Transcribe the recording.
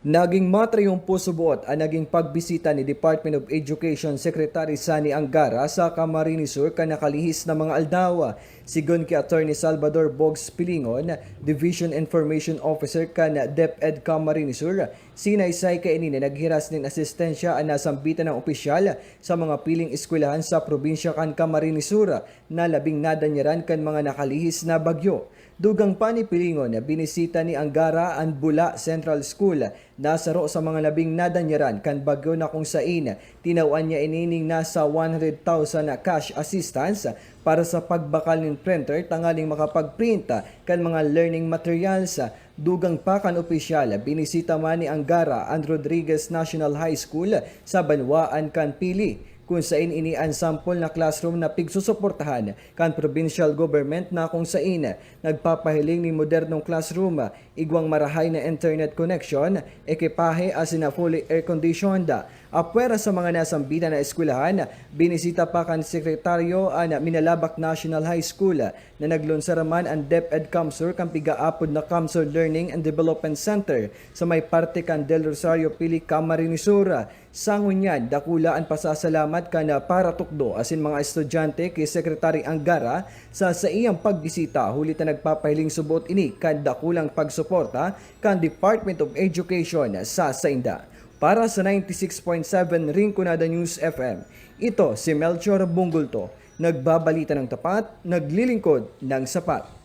Naging matriumpo subuot ang naging pagbisita ni Department of Education Secretary Sani Angara sa Camarines Sur kanakalihis na mga aldawa. Sigon kay Attorney Salvador Bogs Pilingon, Division Information Officer kan DepEd Camarines Sur, sinaysay kay ini na naghiras nin asistensya ang nasambitan ng opisyal sa mga piling eskwelahan sa probinsya kan Camarines Sur na labing nadanyaran kan mga nakalihis na bagyo. Dugang pa ni Pilingon binisita ni Angara ang Bula Central School nasaro sa mga labing nadanyaran kan bagyo na kung sain. Tinawan niya inining nasa 100,000 na cash assistance para sa pagbakal ng printer tangaling makapagprint kan mga learning materials. Dugang pa kan opisyal binisita man ni Angara ang Rodriguez National High School sa Banwaan kan Pili kung sain ini ang sample na classroom na pigsusuportahan kan provincial government na kung sain nagpapahiling ni modernong classroom, igwang marahay na internet connection, ekipahe as na fully air-conditioned. Apwera sa mga nasambita na eskwelahan, binisita pa kan sekretaryo ang Minalabak National High School na naglunsara man ang DepEd Camsur kan pigaapod na Camsur Learning and Development Center sa may parte kan Del Rosario Pili Camarines Sur. Sangunyan, dakula ang pasasalamat ka na para tukdo asin mga estudyante kay Secretary Angara sa sa iyang pagbisita huli ta nagpapahiling subot ini kan dakulang pagsuporta kan Department of Education sa Sainda. Para sa 96.7 Rinconada News FM, ito si Melchor Bungulto, nagbabalita ng tapat, naglilingkod ng sapat.